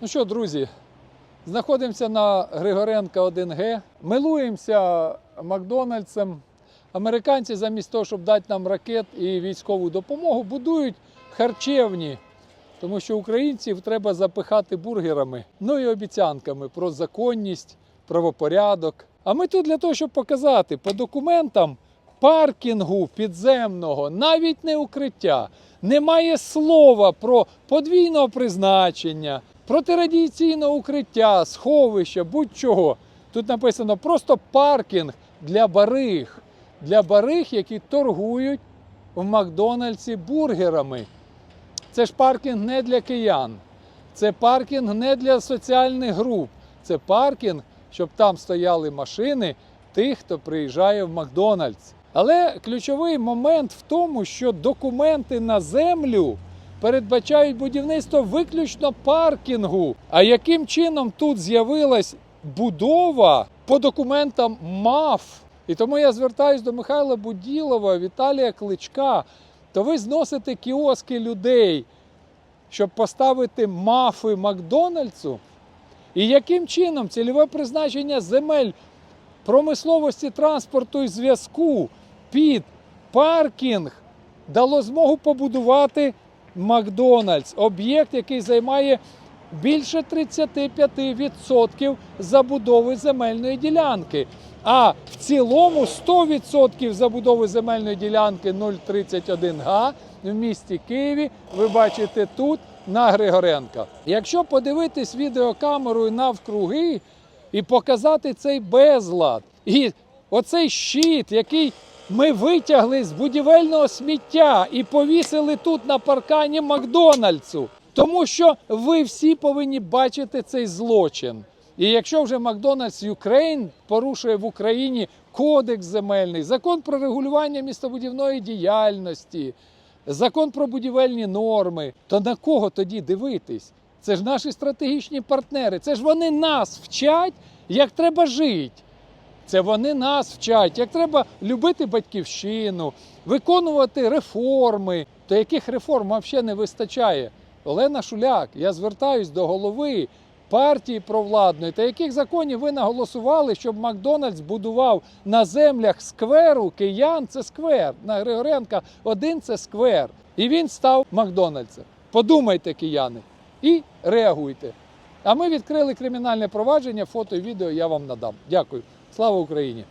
Ну що, друзі, знаходимося на Григоренка 1Г, милуємося Макдональдсом. Американці замість того, щоб дати нам ракет і військову допомогу, будують харчевні, тому що українців треба запихати бургерами, ну і обіцянками про законність, правопорядок. А ми тут для того, щоб показати по документам паркінгу підземного, навіть не укриття, немає слова про подвійного призначення, протирадіаційне укриття, сховище, будь-чого. Тут написано просто паркінг для бариг, для бариг, які торгують в Макдональдсі бургерами. Це ж паркінг не для киян, це паркінг не для соціальних груп, це паркінг, щоб там стояли машини тих, хто приїжджає в Макдональдс. Але ключовий момент в тому, що документи на землю передбачають будівництво виключно паркінгу. А яким чином тут з'явилась будова по документам МАФ? І тому я звертаюся до Михайла Буділова, Віталія Кличка. То ви зносите кіоски людей, щоб поставити мафи Макдональдсу? І яким чином цільове призначення земель промисловості, транспорту і зв'язку під паркінг дало змогу побудувати Макдональдс, об'єкт, який займає більше 35% забудови земельної ділянки. А в цілому 100% забудови земельної ділянки 031 га в місті Києві ви бачите тут на Григоренка. Якщо подивитись відеокамерою навкруги і показати цей безлад, і оцей щит, який ми витягли з будівельного сміття і повісили тут на паркані Макдональдсу. Тому що ви всі повинні бачити цей злочин. І якщо вже Макдональдс Юкрейн порушує в Україні кодекс земельний, закон про регулювання містобудівної діяльності, закон про будівельні норми, то на кого тоді дивитись? Це ж наші стратегічні партнери. Це ж вони нас вчать, як треба жити. Це вони нас вчать, як треба любити батьківщину, виконувати реформи. То яких реформ взагалі не вистачає? Олена Шуляк, я звертаюсь до голови партії провладної. Та яких законів ви наголосували, щоб Макдональдс будував на землях скверу киян? Це сквер. На Григоренка один це сквер. І він став Макдональдсом. Подумайте, кияни, і реагуйте. А ми відкрили кримінальне провадження, фото і відео я вам надам. Дякую. Слава Україні!